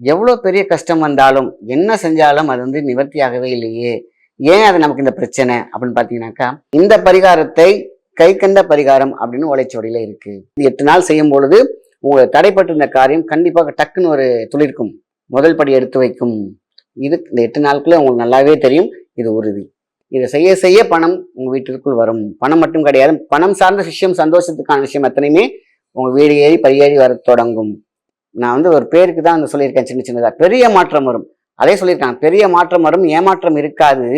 எவ்வளோ பெரிய கஷ்டம் வந்தாலும் என்ன செஞ்சாலும் அது வந்து நிவர்த்தியாகவே இல்லையே. ஏன் அது நமக்கு இந்த பிரச்சனை அப்படின்னு பார்த்தீங்கன்னாக்கா இந்த பரிகாரத்தை கை கண்ட பரிகாரம் அப்படின்னு ஓலைச்சுவடியில் இருக்குது எட்டு நாள் செய்யும் பொழுது உங்களை தடைப்பட்டிருந்த காரியம் கண்டிப்பாக டக்குன்னு ஒரு துளிர்க்கும் முதல் படி எடுத்து வைக்கும். இது இந்த எட்டு நாளுக்குள்ளே உங்களுக்கு நல்லாவே தெரியும். இது உறுதி. இதை செய்ய செய்ய பணம் உங்கள் வீட்டிற்குள் வரும். பணம் மட்டும் கிடையாது பணம் சார்ந்த விஷயம் சந்தோஷத்துக்கான விஷயம் எத்தனையுமே உங்கள் வீடு ஏறி பரியேறி வர தொடங்கும். நான் வந்து ஒரு பேருக்கு தான் வந்து சொல்லியிருக்கேன் சின்ன சின்னதா. பெரிய மாற்றம் வரும். அதே சொல்லியிருக்காங்க. பெரிய மாற்றம் வரும் ஏமாற்றம் இருக்காது.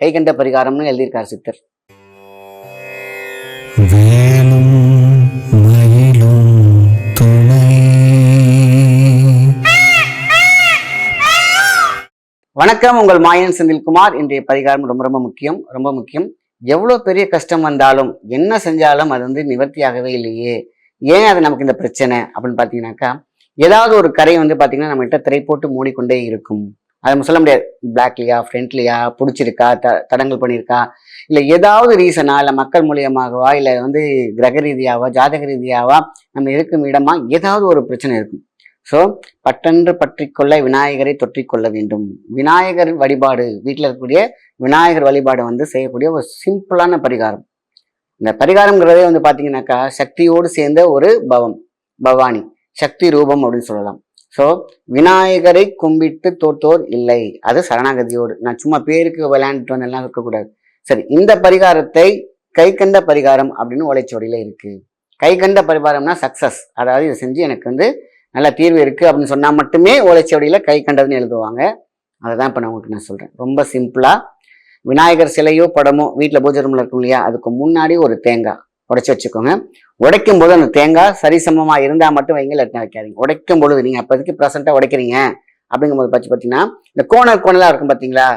கை கண்ட பரிகாரம்னு எழுதியிருக்கார் சித்தர். வேலும் மயிலும் துணை. வணக்கம் உங்கள் மாயன் செந்தில்குமார். இன்றைய பரிகாரம் ரொம்ப ரொம்ப முக்கியம் ரொம்ப முக்கியம். எவ்வளோ பெரிய கஷ்டம் வந்தாலும் என்ன செஞ்சாலும் அது வந்து நிவர்த்தியாகவே இல்லையே. ஏன் அது நமக்கு இந்த பிரச்சனை அப்படின்னு பார்த்தீங்கன்னாக்கா ஏதாவது ஒரு கரை வந்து பார்த்தீங்கன்னா நம்மகிட்ட திரை போட்டு மூடிக்கொண்டே இருக்கும். அதை நம்ம சொல்ல முடியாது. பிளாக்லையா ஃப்ரெண்ட்லியா பிடிச்சிருக்கா த தடங்கள் பண்ணியிருக்கா இல்லை ஏதாவது ரீசனா இல்லை மக்கள் மூலியமாகவா இல்லை வந்து கிரக ரீதியாவா ஜாதக ரீதியாவா நம்ம இருக்கும் இடமா ஏதாவது ஒரு பிரச்சனை இருக்கும். ஸோ பட்டென்று பற்றிக்கொள்ள விநாயகரை தொற்றிக்கொள்ள வேண்டும். விநாயகர் வழிபாடு வீட்டில் இருக்கக்கூடிய விநாயகர் வழிபாடு வந்து செய்யக்கூடிய ஒரு சிம்பிளான பரிகாரம். இந்த பரிகாரங்கிறதே வந்து பார்த்தீங்கன்னாக்கா சக்தியோடு சேர்ந்த ஒரு பவம் பவானி. சக்தி ரூபம் அப்படின்னு சொல்லலாம். ஸோ விநாயகரை கும்பிட்டு தோற்றோர் இல்லை. அது சரணாகதியோடு. நான் சும்மா பேருக்கு விளையாண்டுட்டு வந்தெல்லாம் இருக்கக்கூடாது. சரி இந்த பரிகாரத்தை கை கண்ட பரிகாரம் அப்படின்னு ஓலைச்சுவடியில் இருக்கு. கை கண்ட பரிகாரம்னா சக்சஸ் அதாவது இதை செஞ்சு எனக்கு வந்து நல்ல தீர்வு இருக்குது அப்படின்னு சொன்னால் மட்டுமே ஓலைச்சுவடியில் கை கண்டதுன்னு எழுதுவாங்க. அதை தான் இப்போ நான் உங்களுக்கு நான் சொல்கிறேன் ரொம்ப சிம்பிளாக விநாயகர் சிலையோ படமோ வீட்டில் பூஜை ரூமில் இருக்கும் இல்லையா? அதுக்கு முன்னாடி ஒரு தேங்காய். உடைச்சி வச்சுக்கோங்க. உடைக்கும் போது அந்த தேங்காய் சரிசமமாக இருந்தால் மட்டும் வைங்க இல்லாட்டினா வைக்காதீங்க. உடைக்கும் பொழுது நீங்கள் அப்போதைக்கு ப்ரெசண்ட்டாக உடைக்கிறீங்க? அப்படிங்கும்போது பற்றி பார்த்தீங்கன்னா இந்த கோணல் கோணலாக இருக்கும் பார்த்தீங்களா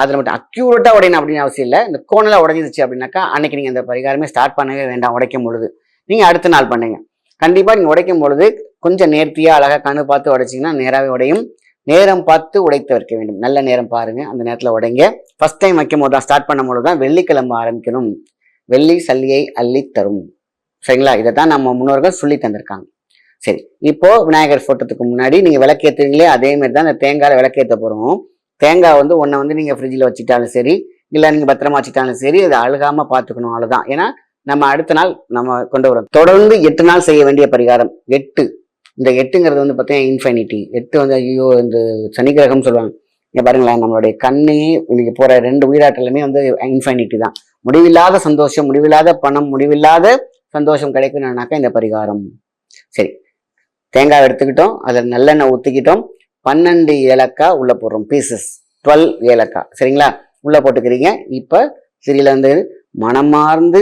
அதில் மட்டும் அக்யூரட்டாக உடையணும் அப்படின்னு அவசியம் இல்லை. இந்த கோணலாக உடைஞ்சிருச்சு அப்படின்னாக்கா அன்னைக்கு நீங்கள் அந்த பரிகாரமே ஸ்டார்ட் பண்ணவே வேண்டாம் உடைக்கும் பொழுது நீங்கள் அடுத்த நாள் பண்ணுங்க. கண்டிப்பாக நீங்கள் உடைக்கும் பொழுது கொஞ்சம் நேர்த்தியாக அழகாக கண்ணு பார்த்து உடைச்சிங்கன்னா நேராகவே உடையும். நேரம் பார்த்து உடைத்து வைக்க வேண்டும். நல்ல நேரம் பாருங்கள் அந்த நேரத்தில் உடைங்க. ஃபஸ்ட் டைம் வைக்கும் போது தான் ஸ்டார்ட் பண்ணும் போது தான் வெள்ளிக்கிழமை ஆரம்பிக்கணும். வெள்ளி சல்லியை அள்ளி தரும். சரிங்களா? இதை தான் நம்ம முன்னோர்கள் சொல்லி தந்திருக்காங்க. சரி இப்போ விநாயகர் ஃபோட்டோத்துக்கு முன்னாடி நீங்கள் விளக்கேற்றுங்களே அதே மாதிரி தான் அந்த தேங்காயில் விளக்கேற்ற போகிறோம் தேங்காய் வந்து ஒன்றை வந்து நீங்கள் ஃப்ரிட்ஜில் வச்சுட்டாலும் சரி இல்லை நீங்கள் பத்திரமா வச்சுட்டாலும் சரி அதை அழுகாமல் பார்த்துக்கணும் அவ்வளோதான் ஏன்னா நம்ம அடுத்த நாள் நம்ம கொண்டு வரோம். தொடர்ந்து எட்டு நாள் செய்ய வேண்டிய பரிகாரம் எட்டு. இந்த எட்டுங்கிறது வந்து பார்த்தீங்கன்னா இன்ஃபைனிட்டி எட்டு வந்து ஐயோ இந்த சனிக்கிரகம்னு சொல்லுவாங்க. இங்கே பாருங்களேன் நம்மளுடைய கண்ணே இன்னைக்கு போகிற ரெண்டு உயிராட்டலுமே வந்து இன்ஃபைனிட்டி தான். முடிவில்லாத சந்தோஷம் முடிவில்லாத பணம் முடிவில்லாத சந்தோஷம் கிடைக்கணும்னாக்கா இந்த பரிகாரம். சரி தேங்காய் எடுத்துக்கிட்டோம் அதில் நல்லெண்ணெய் ஊற்றிக்கிட்டோம் பன்னெண்டு ஏலக்காய் உள்ள போடுறோம் பீசஸ் டுவெல் ஏலக்காய். சரிங்களா? உள்ள போட்டுக்கிறீங்க. இப்போ சிறியில வந்து மனமார்ந்து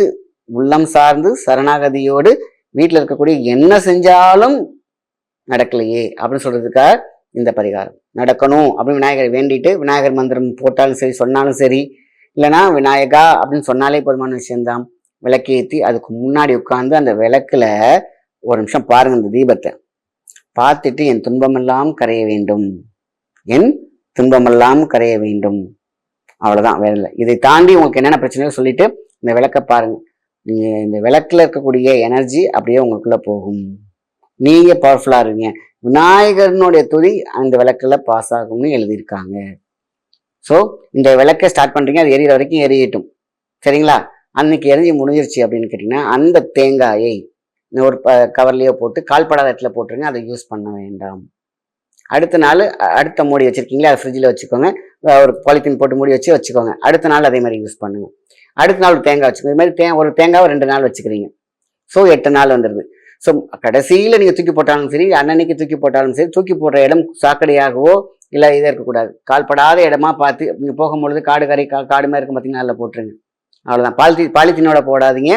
உள்ளம் சார்ந்து சரணாகதியோடு வீட்டில் இருக்கக்கூடிய என்ன செஞ்சாலும் நடக்கலையே அப்படின்னு சொல்கிறதுக்காக இந்த பரிகாரம். நடக்கணும் அப்படின்னு விநாயகரை வேண்டிட்டு விநாயகர் மந்திரம் போட்டாலும் சரி சொன்னாலும் சரி இல்லைன்னா விநாயகா அப்படின்னு சொன்னாலே போதுமான விஷயம்தான். விளக்கேற்றி அதுக்கு முன்னாடி உட்காந்து அந்த விளக்கில் ஒரு நிமிஷம் பாருங்க இந்த தீபத்தை. பார்த்துட்டு என் துன்பமெல்லாம் கரைய வேண்டும். என் துன்பமெல்லாம் கரைய வேண்டும். அவ்வளோதான் வேற இல்லை. இதை தாண்டி உங்களுக்கு என்னென்ன பிரச்சனையோ சொல்லிட்டு இந்த விளக்கை பாருங்க. நீங்கள் இந்த விளக்கில் இருக்கக்கூடிய எனர்ஜி அப்படியே உங்களுக்குள்ளே போகும். நீங்கள் பவர்ஃபுல்லாக இருங்க. விநாயகர்னுடைய துதி அந்த விளக்கில் பாஸ் ஆகும்னு எழுதியிருக்காங்க. ஸோ இந்த விளக்கை ஸ்டார்ட் பண்ணுறீங்க அது எரியிற வரைக்கும் எரியட்டும். சரிங்களா? அன்னைக்கு எரிஞ்சு முடிஞ்சிருச்சு அப்படின்னு கேட்டிங்கன்னா அந்த தேங்காயை ஒரு ப- கவர்லேயோ போட்டு கால்படாத இடத்துல போட்டுருங்க அதை யூஸ் பண்ண வேண்டாம். அடுத்த நாள் அடுத்த மூடி வச்சுருக்கீங்களா? அதை ஃப்ரிட்ஜில் வச்சுக்கோங்க. ஒரு பாலித்தீன் போட்டு மூடி வச்சு வச்சுக்கோங்க. அடுத்த நாள் அதே மாதிரி யூஸ் பண்ணுங்கள் அடுத்த நாள் ஒரு தேங்காய் வச்சுக்கோங்க. இது மாதிரி தே ஒரு தேங்காவை ரெண்டு நாள் வச்சுக்கிறீங்க. ஸோ எட்டு நாள் வந்துடுது ஸோ கடைசியில் நீங்கள் தூக்கி போட்டாலும் சரி அன்னன்னைக்கு தூக்கி போட்டாலும் சரி தூக்கி போடுற இடம் சாக்கடையாகவோ இல்லை இதாக இருக்கக்கூடாது கால்படாத இடமா பார்த்து நீங்கள் போகும்பொழுது காடு கறி கா காடு மாதிரி இருக்கும் பார்த்தீங்கன்னா அதில் போட்டுருங்க. அவ்வளோதான் பாலித்தி பாலித்தீனோட போடாதீங்க.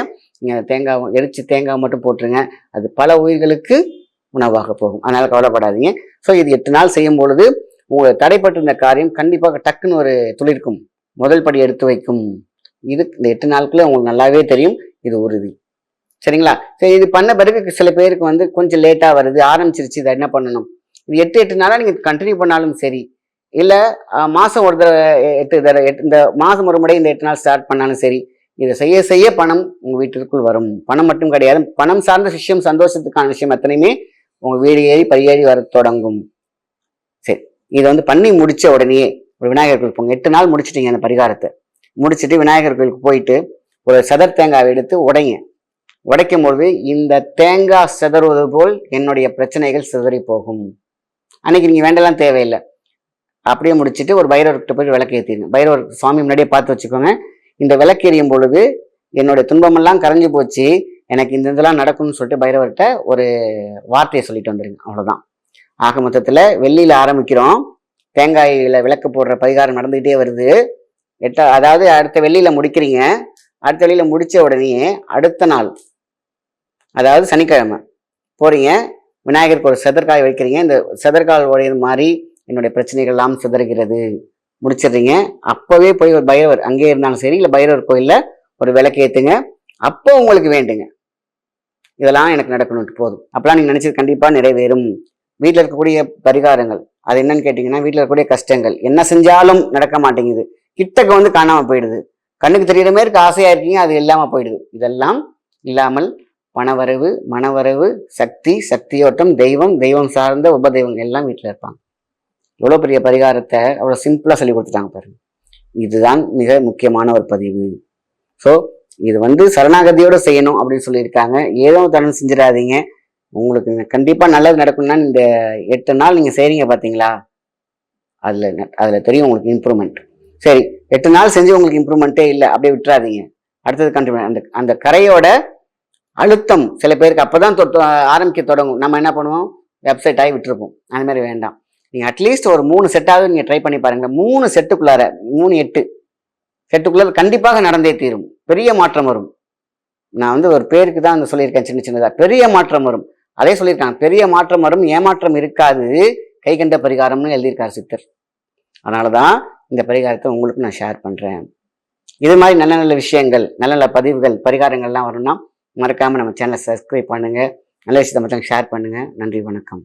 நீங்கள் தேங்காய் எரிச்சு தேங்காய் மட்டும் போட்டுருங்க. அது பல உயிர்களுக்கு உணவாக போகும். அதனால் கவலைப்படாதீங்க. ஸோ இது எட்டு நாள் செய்யும் பொழுது உங்களுக்கு தடைப்பட்டிருந்த காரியம் கண்டிப்பாக டக்குன்னு ஒரு துளிர்க்கும் முதல் படி எடுத்து வைக்கும். இது இந்த எட்டு நாளுக்குள்ளே உங்களுக்கு நல்லாவே தெரியும். இது உறுதி. சரிங்களா? சரி இது பண்ண பிறகு சில பேருக்கு வந்து கொஞ்சம் லேட்டாக வருது. ஆரம்பிச்சிருச்சு. இதை என்ன பண்ணணும்? இது எட்டு எட்டு நாளாக நீங்கள் கண்டினியூ பண்ணாலும் சரி. இல்லை மாதம் ஒரு தடவை எட்டு தடவை எட்டு இந்த மாதம் ஒரு முறை இந்த எட்டு நாள் ஸ்டார்ட் பண்ணாலும் சரி இதை செய்ய செய்ய பணம் உங்கள் வீட்டிற்குள் வரும். பணம் மட்டும் கிடையாது. பணம் சார்ந்த விஷயம் சந்தோஷத்துக்கான விஷயம் அத்தனையுமே உங்கள் வீடு ஏறி பரியேறி வர தொடங்கும். சரி இதை வந்து பண்ணி முடித்த உடனே ஒரு விநாயகர் கோயிலுக்கு போங்க. எட்டு நாள் முடிச்சிட்டீங்க அந்த பரிகாரத்தை. முடிச்சுட்டு விநாயகர் கோயிலுக்கு போயிட்டு ஒரு சதர் தேங்காவை எடுத்து உடைங்க. உடைக்கும் பொழுது இந்த தேங்காய் சிதறுவது போல் என்னுடைய பிரச்சனைகள் சிதறி போகும். அன்னைக்கு நீங்கள் வேண்டலாம் தேவையில்லை. அப்படியே முடிச்சுட்டு ஒரு பைரவர்கிட்ட போய் விளக்கு ஏற்றிடுங்க பைரவர் சுவாமி முன்னாடியே பார்த்து வச்சுக்கோங்க. இந்த விளக்கு எரியும் பொழுது என்னுடைய துன்பமெல்லாம் கரைஞ்சு போச்சு. எனக்கு இந்த இதெல்லாம் நடக்கும்னு சொல்லிட்டு பைரவர்கிட்ட ஒரு வார்த்தையை சொல்லிட்டு வந்துருங்க. அவ்வளோதான் ஆக மொத்தத்தில் வெள்ளியில் ஆரம்பிக்கிறோம். தேங்காயில் விளக்கு போடுற பரிகாரம் நடந்துக்கிட்டே வருது. எட்ட அதாவது அடுத்த வெள்ளியில் முடிக்கிறீங்க. அடுத்த வெளியில் முடித்த உடனே அடுத்த நாள் அதாவது சனிக்கிழமை போறீங்க. விநாயகருக்கு ஒரு செதற்காய் வைக்கிறீங்க. இந்த செதற்கால் உடையது மாதிரி என்னுடைய பிரச்சனைகள் எல்லாம் சிதறுகிறது. முடிச்சிடுறீங்க. அப்போவே போய் ஒரு பைரவர் அங்கேயே இருந்தாலும் சரி இல்லை பைரவர் கோயிலில் ஒரு விளக்கு ஏற்றுங்க அப்போ உங்களுக்கு வேண்டுங்க. இதெல்லாம் எனக்கு நடக்கணும்ட்டு போதும். அப்போலாம் நீங்கள் நினச்சது கண்டிப்பாக நிறைவேறும். வீட்டில் இருக்கக்கூடிய பரிகாரங்கள். அது என்னன்னு கேட்டிங்கன்னா வீட்டில் இருக்கக்கூடிய கஷ்டங்கள். என்ன செஞ்சாலும் நடக்க மாட்டேங்குது. கிட்டக்க வந்து காணாமல் போயிடுது. கண்ணுக்கு தெரியுற மாதிரி ஆசையாக இருக்கீங்க அது இல்லாமல் போயிடுது. இதெல்லாம் இல்லாமல் பணவரவு மனவரவு சக்தி சக்தியோட்டம் தெய்வம் தெய்வம் சார்ந்த உபதெய்வங்கள் எல்லாம் வீட்டில் இருப்பாங்க. எவ்வளோ பெரிய பரிகாரத்தை அவ்வளோ சிம்பிளாக சொல்லி கொடுத்துட்டாங்க பாருங்க. இதுதான் மிக முக்கியமான ஒரு பதிவு. ஸோ இது வந்து சரணாகதியோடு செய்யணும் அப்படின்னு சொல்லியிருக்காங்க. ஏதோ தனம் செஞ்சிடாதீங்க. உங்களுக்கு கண்டிப்பாக நல்லது நடக்கும்னா இந்த எட்டு நாள் நீங்கள் செய்கிறீங்க பார்த்தீங்களா அதில் அதில் தெரியும் உங்களுக்கு இம்ப்ரூவ்மெண்ட் சரி எட்டு நாள் செஞ்சு உங்களுக்கு இம்ப்ரூவ்மெண்ட்டே இல்லை. அப்படியே விட்டுறாதீங்க. அடுத்தது கண்டிப்பாக அந்த அந்த கரையோட அழுத்தம் சில பேருக்கு அப்பதான் தொட்டு ஆரம்பிக்க தொடங்கும். நம்ம என்ன பண்ணுவோம்? வெப்சைட் ஆகி விட்டுருப்போம். அந்த மாதிரி வேண்டாம். நீங்கள் அட்லீஸ்ட் ஒரு மூணு செட்டாவது நீங்கள் ட்ரை பண்ணி பாருங்கள் மூணு செட்டுக்குள்ளார மூணு எட்டு செட்டுக்குள்ளார கண்டிப்பாக நடந்தே தீரும். பெரிய மாற்றம் வரும். நான் வந்து ஒரு பேருக்கு தான் வந்து சொல்லியிருக்கேன் சின்ன சின்னதாக பெரிய மாற்றம் வரும். அதே சொல்லியிருக்காங்க. பெரிய மாற்றம் வரும் ஏமாற்றம் இருக்காது. கை கண்ட பரிகாரம்னு எழுதியிருக்கார் சித்தர். அதனாலதான் இந்த பரிகாரத்தை உங்களுக்கு நான் ஷேர் பண்ணுறேன் இது மாதிரி நல்ல நல்ல விஷயங்கள் நல்ல நல்ல பதிவுகள் பரிகாரங்கள்லாம் வரும்னா மறக்காமல் நம்ம சேனலை சப்ஸ்கிரைப் பண்ணுங்கள் நல்ல விஷயத்தை மட்டும் ஷேர் பண்ணுங்கள் நன்றி வணக்கம்.